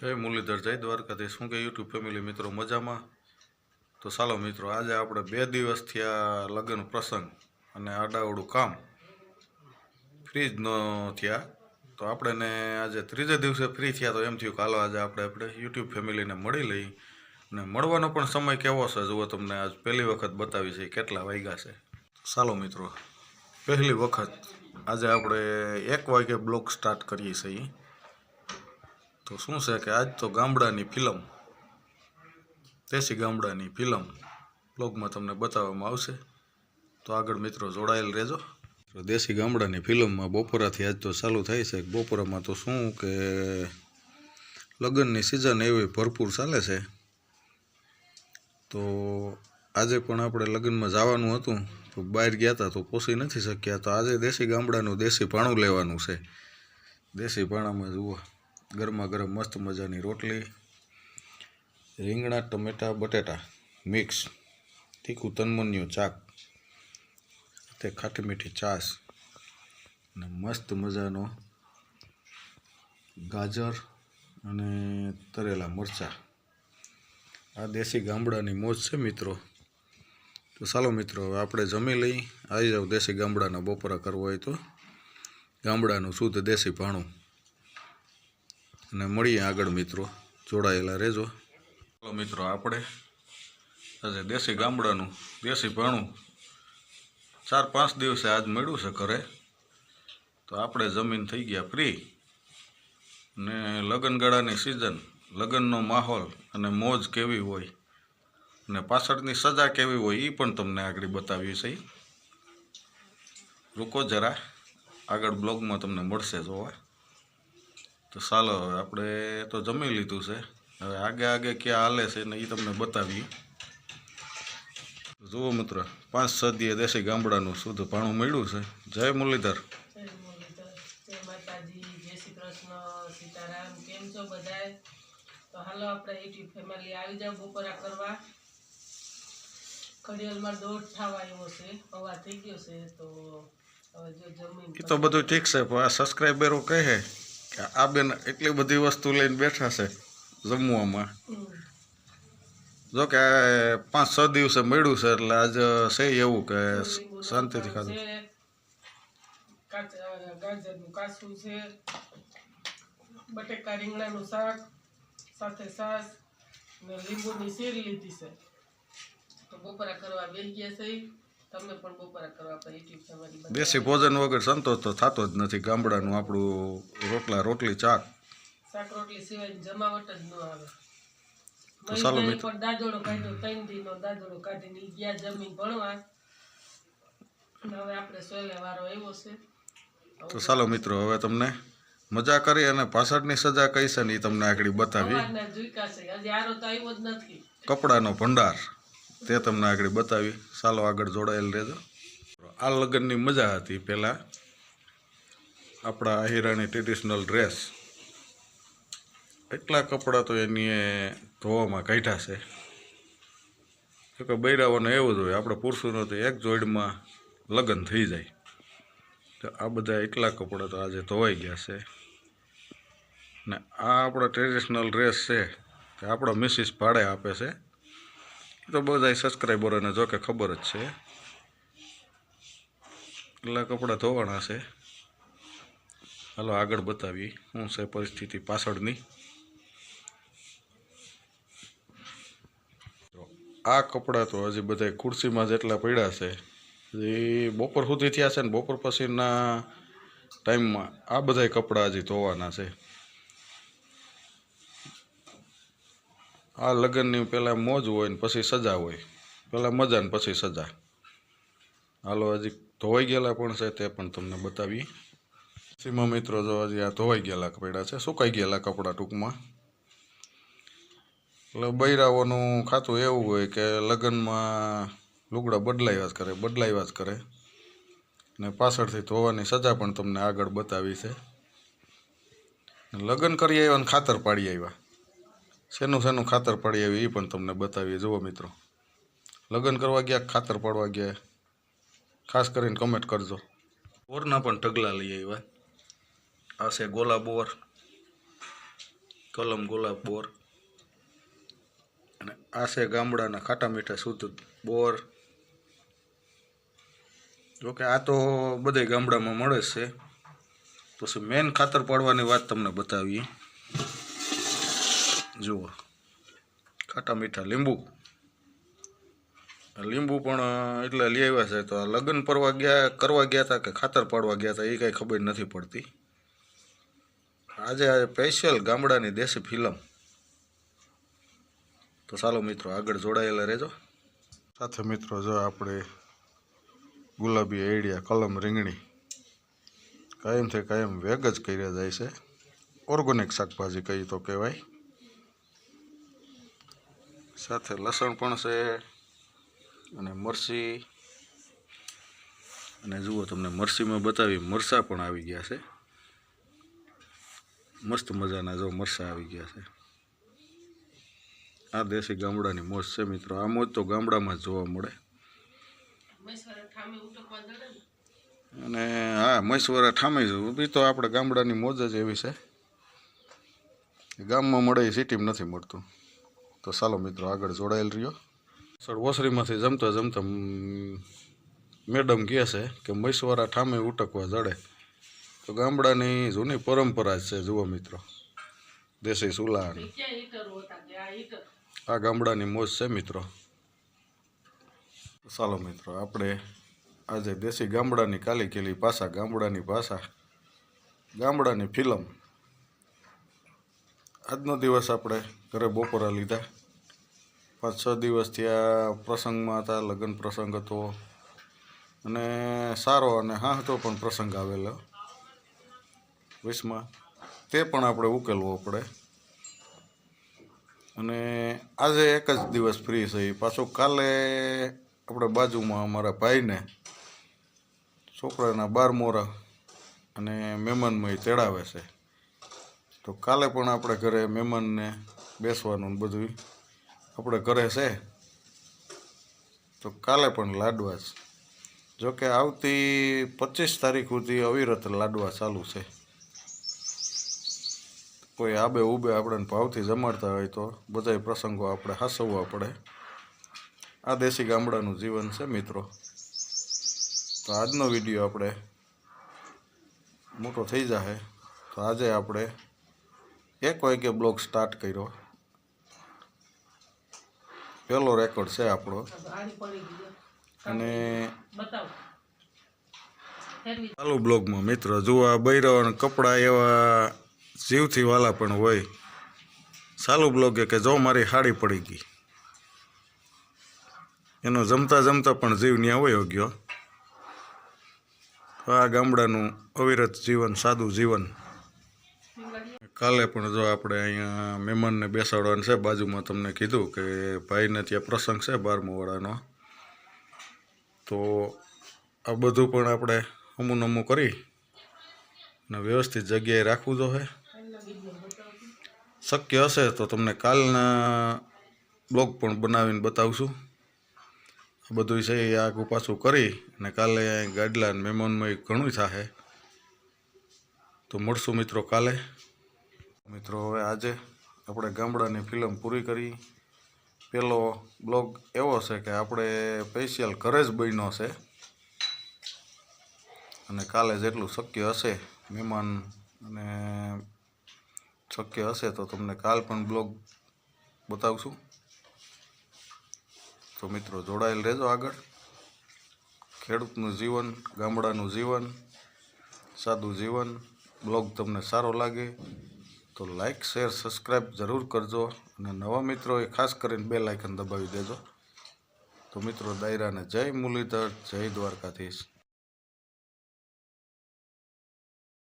જય મુરલીધર, જય દ્વારકાધીશ. શું કે યુટ્યુબ ફેમિલી મિત્રો મજામાં? તો ચાલો મિત્રો, આજે આપણે બે દિવસથી આ લગ્ન પ્રસંગ અને આડાવડું કામ. ફ્રી જ ન થયા. તો આપણે ને આજે ત્રીજે દિવસે ફ્રી થયા, તો એમ થયું કે હાલો આજે આપણે આપણે યુટ્યુબ ફેમિલીને મળી લઈ. અને મળવાનો પણ સમય કેવો છે, જુઓ તમને આજ પહેલી વખત બતાવી છે, કેટલા વાગ્યા છે. ચાલો મિત્રો, પહેલી વખત આજે આપણે એક વાગે બ્લોગ સ્ટાર્ટ કરીએ છીએ. તો શું છે કે આજ તો ગામડાની ફિલ્મ, દેશી ગામડાની ફિલ્મ બ્લોગમાં તમને બતાવવામાં આવશે. તો આગળ મિત્રો જોડાયેલ રહેજો. દેશી ગામડાની ફિલ્મમાં બપોરાથી આજ તો ચાલુ થાય છે. બપોરામાં તો શું કે લગ્નની સિઝન એવી ભરપૂર ચાલે છે. તો આજે પણ આપણે લગ્નમાં જવાનું હતું. તો બહાર ગયા હતા તો પોસી નથી શક્યા. તો આજે દેશી ગામડાનું દેશી ભાણું લેવાનું છે. દેશી ભાણામાં જુઓ. ગરમા ગરમ મસ્ત મજાની રોટલી, રીંગણા, ટમેટા, બટેટા, મિક્સ, તીખું તનમન્યું ચાક તે ખાટી મીઠી છાશ અને મસ્ત મજાનો ગાજર અને તરેલા મરચાં. આ દેશી ગામડાની મોજ છે મિત્રો. તો ચાલો મિત્રો, હવે આપણે જમી લઈ. આવી જાવ દેશી ગામડાના બપોરા કરવો હોય તો ગામડાનું શુદ્ધ દેશી ભાણું. અને મળીએ આગળ, મિત્રો. જોડાયેલા રહેજો. ચાલો મિત્રો, આપણે આજે દેશી ગામડાનું, દેશી ભાણું ચાર પાંચ દિવસે આજ મળ્યું છે ઘરે. તો આપણે જમીન થઈ ગયા ફ્રી ને લગ્નગાળાની સિઝન લગ્નનો માહોલ અને મોજ કેવી હોય અને પાછળની સજા કેવી હોય એ પણ તમને આગળ બતાવી છે રૂકો જરા, આગળ બ્લોગમાં તમને મળશે જોવા. તો ચાલો હવે આપણે તો જમી લીધું છે. હવે આગે આગે ક્યાં હાલે છે ને એ તમને બતાવીએ. જુઓ મિત્ર પાંચ સદીએ દેશી ગામડાનું શુદ્ધ પાણું મળ્યું છે. જય મુરલીધર. જય મુરલીધર. જય માતાજી. જય શ્રી કૃષ્ણ. સીતારામ. કેમ છો બધાય? તો હાલો આપણે યુટ્યુબ ફેમિલી આવી જાવ બપોરા કરવા. ઘડિયાળમાં દોઢ થવા આવ્યો છે. હવા થઈ ગયો છે તો હવે જો જમીન એ તો બધું ઠીક છે પણ આ સબસ્ક્રાઈબરો કહે કે આ બેન એટલી બધી વસ્તુ લઈને બેઠા છે જમવામાં. જો કે પાંચ છ દિવસે મળ્યું છે, એટલે આજ છે એવું કે શાંતિથી ખાધું. ગાજરનું કાચું છે, બટેકા રીંગણાનું શાક, સાથે સાસ ને લીંબુની શીર લીધી છે. તો બપોરા કરવા બેસી ગયા છે. તમે પણ બપોરા કરવા આપણે યુટ્યુબ તમારી દેશી ભોજન વગર સંતોષ તો થતો જ નથી. ગામડાનું આપણું રોટલા રોટલી ચાક શાક રોટલી સિવાય જમાવટ જ ન આવે. તો ચાલો મિત્રો. દાદોડો કાઢ્યો ત્રણ દીનો દાદોડો કાઢીને ગયા જમીન ભણવા. હવે આપણે સોલે વારો આવ્યો છે. તો ચાલો મિત્રો હવે તમને મજા કરી અને પાછળની સજા કઈ છે ને એ તમને આગળ બતાવી. કપડાનો ભંડાર. તે તમને આગળ બતાવી. ચાલો આગળ જોડાયેલ રહેજો. આ લગ્નની મજા હતી પહેલાં. આપણા આહિરાની ટ્રેડિશનલ ડ્રેસ એટલા કપડાં તો એની એ ધોવામાં કાઢ્યા છે. કે બૈરાઓને એવું જ હોય, આપણે પુરુષોનો તો એક જોડમાં લગ્ન થઈ જાય. તો આ બધા એટલા કપડાં તો આજે ધોવાઈ ગયા છે. ને આ આપણો ટ્રેડિશનલ ડ્રેસ છે, તે આપણો મિસિસ ભાડે આપે છે. તો બધા સબસ્ક્રાઈબરોને જો કે ખબર જ છે. એટલા કપડાં ધોવાના છે. હાલો આગળ બતાવીએ શું છે પરિસ્થિતિ પાછળની. આ કપડાં તો હજી બધા ખુરશીમાં જેટલા પડ્યા છે એ બપોર સુધી થયા છે ને બપોર પછીના ટાઈમમાં આ બધા કપડાં હજી ધોવાના છે. આ લગ્નની પહેલાં મોજ હોય ને પછી સજા હોય. પહેલાં મજા ને પછી સજા. હાલો, હજી ધોવાઈ ગયેલા પણ છે તે પણ તમને બતાવી સીમા મિત્રો જો હજી આ ધોવાઈ ગયેલા કપડા છે, સુકાઈ ગયેલા કપડાં ટૂંકમાં. એટલે બૈરાઓનું ખાતું એવું હોય કે લગ્નમાં લુગડા બદલાવ્યા જ કરે બદલાવ્યા જ કરે. ને પાછળથી ધોવાની સજા પણ તમને આગળ બતાવી છે. લગ્ન કરી આવ્યા ને ખાતર પાડી આવ્યા. શેનું શેનું ખાતર પાડી આવ્યું એ પણ તમને બતાવીએ. જુઓ મિત્રો. લગ્ન કરવા ગયા ખાતર પાડવા ગયા? ખાસ કરીને કમેન્ટ કરજો. બોરના પણ ઢગલા લઈ આવ્યા. આ છે ગોલા બોર, કલમ ગોલાબ બોર, અને આ છે ગામડાના ખાટા મીઠા શુદ્ધ બોર. જોકે આ તો બધે ગામડામાં મળે છે. પછી મેન ખાતર પાડવાની વાત તમને બતાવીએ. જુઓ. ખાટા મીઠા લીંબુ. લીંબુ પણ એટલે લઈ આવ્યા છે. તો આ લગ્ન પરવા ગયા, કરવા ગયા હતા કે ખાતર પાડવા ગયા હતા, એ કાંઈ ખબર નથી પડતી. આજે સ્પેશિયલ ગામડાની દેશી ફિલ્મ. તો ચાલો મિત્રો, આગળ જોડાયેલા રહેજો. સાથે મિત્રો, જો આપણે ગુલાબી એડિયા, કલમ રીંગણી કાયમથી કાયમ વેગ જ કર્યા જાય છે. ઓર્ગોનિક શાકભાજી કહી તો કહેવાય. સાથે લસણ પણ છે અને મરસી અને જુઓ તમને મરસીમાં બતાવી મરસા પણ આવી ગયા છે. મસ્ત મજાના જો મરસા આવી ગયા છે. આ દેશી ગામડાની મોજ છે મિત્રો. આ મોજ તો ગામડામાં જ જોવા મળે. અને હા, મહેશ્વરા ઠામે બી તો આપણે ગામડાની મોજ જ એવી છે. ગામમાં મળે એ સિટીમાં નથી મળતું. તો ચાલો મિત્રો આગળ જોડાયેલ રહ્યો. સર ઓસરીમાંથી જમતા જમતા મેડમ કહે છે કે મૈસવારા ઠામે ઉટકવા જડે. તો ગામડાની જૂની પરંપરા જ છે જુઓ મિત્રો. દેશી કે આ ગામડાની મોજ છે મિત્રો. ચાલો મિત્રો આપણે આજે દેશી ગામડાની કાલી કેલી ભાષા ગામડાની ભાષા ગામડાની ફિલ્મ આજનો દિવસ આપણે ઘરે બપોરા લીધા. પાંચ છ દિવસથી આ પ્રસંગમાં હતા, લગ્ન પ્રસંગ હતો. અને સારો અને હા હતો પણ પ્રસંગ આવેલો. વીસમાં તે પણ આપણે ઉકેલવો પડે. અને આજે એક જ દિવસ ફ્રી થઈ પાછો કાલે આપણે બાજુમાં અમારા ભાઈને, છોકરાના બાર મોરા અને મહેમાનમય તેડાવે છે. તો કાલે પણ આપણે ઘરે મહેમાનને બેસવાનું બધું આપણે ઘરે છે. તો કાલે પણ લાડવા જ. જોકે આવતી પચીસ તારીખ સુધી અવિરત લાડવા ચાલુ છે. કોઈ આબે ઉબે આપણને ભાવથી જમાડતા હોય તો બધાય પ્રસંગો આપણે હસવવા પડે. આ દેશી ગામડાનું જીવન છે મિત્રો. તો આજનો વીડિયો આપણે મોટો થઈ જશે તો આજે આપણે એક વાગે બ્લોગ સ્ટાર્ટ કર્યો. પહેલો રેકોર્ડ છે આપણો. અને ચાલુ બ્લોગમાં મિત્રો જુઓ આ બૈરાઓ કપડાં એવા જીવથી વાલા પણ હોય, ચાલુ બ્લોગે કે જો મારી હાડી પડી ગઈ. એનો જમતા જમતા પણ જીવ ન્યા હોય ગયો. આ ગામડાનું અવિરત જીવન, સાદું જીવન. કાલે પણ જો આપણે અહીંયા મહેમાનને બેસાડવાનું છે, બાજુમાં તમને કીધું કે ભાઈને ત્યાં પ્રસંગ છે બારમો વાળાનો. તો આ બધું પણ આપણે અમુક નમું કરી અને વ્યવસ્થિત જગ્યાએ રાખવું કાલના શક્ય હશે તો તમને કાલના બ્લોગ પણ બનાવીને બતાવશું. આ બધું છે એ આગું પાછું કરી અને કાલે ગાડલા મહેમાનમાં ઘણું થશે તો મળશું મિત્રો કાલે. મિત્રો, હવે આજે આપણે ગામડાની ફિલ્મ પૂરી કરી. પેલો બ્લોગ એવો છે કે આપણે સ્પેશિયલ ઘરે જ બન્યો છે. અને કાલે જેટલું શક્ય હશે મહેમાન અને શક્ય હશે તો તમને કાલ પણ બ્લોગ બતાવશું. તો મિત્રો, જોડાયેલ રહેજો આગળ. ખેડૂતનું જીવન, ગામડાનું જીવન, સાદું જીવન. બ્લોગ તમને સારો લાગે. તો લાઈક શેર સબસ્ક્રાઈબ જરૂર કરજો અને નવા મિત્રોએ ખાસ કરીને બે લાઇકન દબાવી દેજો. તો મિત્રો, દાયરાને જય મુરલીધર, જય દ્વારકાધીશ.